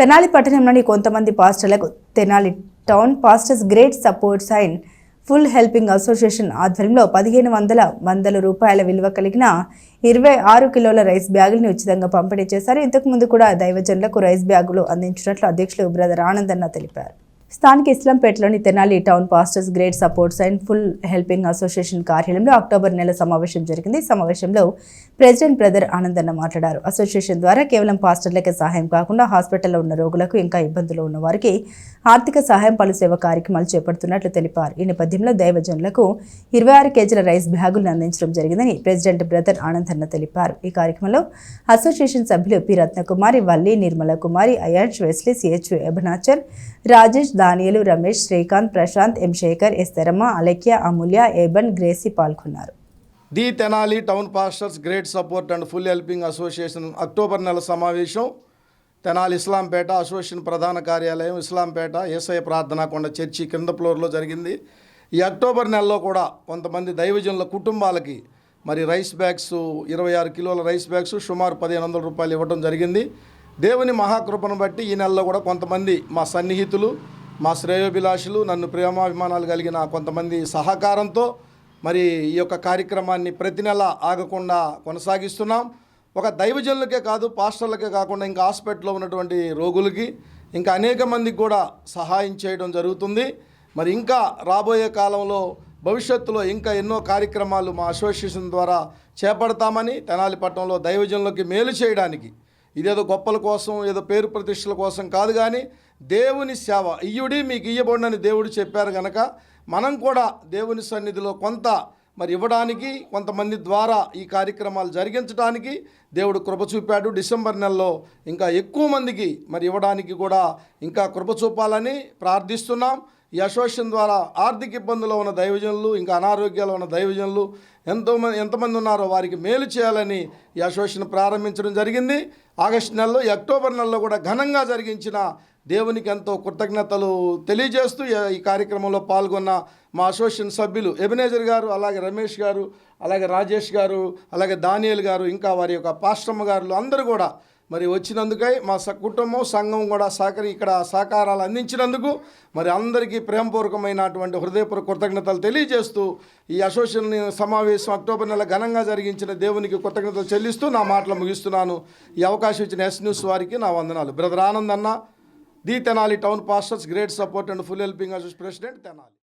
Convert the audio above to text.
తెనాలి పట్టణంలోని కొంతమంది పాస్టర్లకు Tenali town pastors great support sign full helping association ఆధ్వర్యంలో పదిహేను వందల వందల రూపాయల విలువ కలిగిన ఇరవై ఆరు కిలోల రైస్ బ్యాగుల్ని ఉచితంగా పంపిణీ చేశారు. ఇంతకు ముందు కూడా దైవజనులకు రైస్ బ్యాగులు అందించినట్లు అధ్యక్షులు బ్రదర్ ఆనందన్న తెలిపారు. స్థానిక ఇస్లాంపేటలోని Tenali town pastors great supports and full helping association కార్యాలయంలో అక్టోబర్ నెల సమావేశం జరిగింది. ఈ సమావేశంలో ప్రెసిడెంట్ బ్రదర్ ఆనందన్న మాట్లాడారు. అసోసియేషన్ ద్వారా కేవలం పాస్టర్లకే సహాయం కాకుండా హాస్పిటల్లో ఉన్న రోగులకు ఇంకా ఇబ్బందులు ఉన్న వారికి ఆర్థిక సహాయం పలు సేవ కార్యక్రమాలు చేపడుతున్నట్లు తెలిపారు. ఈ నేపథ్యంలో దైవజనులకు ఇరవై ఆరు కేజీల రైస్ బ్యాగులను అందించడం జరిగిందని ప్రెసిడెంట్ బ్రదర్ ఆనందన్న తెలిపారు. ఈ కార్యక్రమంలో అసోసియేషన్ సభ్యులు పి. రత్నకుమారి వల్లి నిర్మల కుమారి అయాన్స్ వెస్లీ సిహెచ్ ఎబనాచర్ రాజేష్ దానియలు రమేష్ శ్రీకాంత్ ప్రశాంత్ ఎం శేఖర్ ఎస్తరమ్మ అలెక్య అమూల్య ఏబన్ గ్రేసీ పాల్గొన్నారు. The Tenali town pastors great support and full helping association October నెల సమావేశం. తెనాలి ఇస్లాంపేట అసోసియేషన్ ప్రధాన కార్యాలయం ఇస్లాంపేట ఏసఐ ప్రార్థనా కొండ చర్చి కింద ఫ్లోర్లో జరిగింది. ఈ అక్టోబర్ నెలలో కూడా కొంతమంది దైవజనుల కుటుంబాలకి మరి రైస్ బ్యాగ్స్ ఇరవై ఆరు కిలోల రైస్ బ్యాగ్స్ సుమారు పదిహేను వందల రూపాయలు ఇవ్వడం జరిగింది. దేవుని మహాకృపను బట్టి ఈ నెలలో కూడా కొంతమంది మా సన్నిహితులు మా శ్రేయోభిలాషులు నన్ను ప్రేమాభిమానాలు కలిగిన కొంతమంది సహకారంతో మరి ఈ యొక్క కార్యక్రమాన్ని ప్రతి నెల ఆగకుండా కొనసాగిస్తున్నాం. ఒక దైవజనులకే కాదు పాస్టర్లకే కాకుండా ఇంకా హాస్పిటల్లో ఉన్నటువంటి రోగులకి ఇంకా అనేక మందికి కూడా సహాయం చేయడం జరుగుతుంది. మరి ఇంకా రాబోయే కాలంలో భవిష్యత్తులో ఇంకా ఎన్నో కార్యక్రమాలు మా అసోసియేషన్ ద్వారా చేపడతామని తెనాలి పట్టణంలో దైవజనులకి మేలు చేయడానికి ఇదేదో గొప్పల కోసం ఏదో పేరు ప్రతిష్టల కోసం కాదు కానీ దేవుని సేవ. ఇయ్యుడి మీకు ఇయ్యబడినని దేవుడు చెప్పారు కనుక మనం కూడా దేవుని సన్నిధిలో కొంత మరి ఇవ్వడానికి కొంతమంది ద్వారా ఈ కార్యక్రమాలు జరిగించడానికి దేవుడు కృప చూపాడు. డిసెంబర్ నెలలో ఇంకా ఎక్కువ మందికి మరి ఇవ్వడానికి కూడా ఇంకా కృప చూపాలని ప్రార్థిస్తున్నాం. ఈ అసోసియేషన్ ద్వారా ఆర్థిక ఇబ్బందులు ఉన్న దైవజనులు ఇంకా అనారోగ్యాలు ఉన్న దైవజనులు ఎంతోమంది ఎంతమంది ఉన్నారో వారికి మేలు చేయాలని ఈ అసోసియేషన్ ప్రారంభించడం జరిగింది. ఆగస్టు నెలలో ఈ అక్టోబర్ నెలలో కూడా ఘనంగా జరిగించిన దేవునికి ఎంతో కృతజ్ఞతలు తెలియజేస్తూ ఈ- కార్యక్రమంలో పాల్గొన్న మా అసోసియేషన్ సభ్యులు ఎబినేజర్ గారు అలాగే రమేష్ గారు అలాగే రాజేష్ గారు అలాగే దానియల్ గారు ఇంకా వారి యొక్క పాశ్రమ గారు అందరూ కూడా మరి వచ్చినందుకై మా స కుటుంబం సంఘం కూడా సహకరి ఇక్కడ సహకారాలు అందించినందుకు మరి అందరికీ ప్రేమపూర్వకమైనటువంటి హృదయపూర్వక కృతజ్ఞతలు తెలియజేస్తూ ఈ అసోసియేషన్ సమావేశం అక్టోబర్ నెల ఘనంగా జరిగించిన దేవునికి కృతజ్ఞతలు చెల్లిస్తూ నా మాటలు ముగిస్తున్నాను. ఈ అవకాశం ఇచ్చిన ఎస్ న్యూస్ వారికి నా వందనాలు. బ్రదర్ ఆనంద్ అన్న the Tenali town pastors great support and full helping association president Tenali.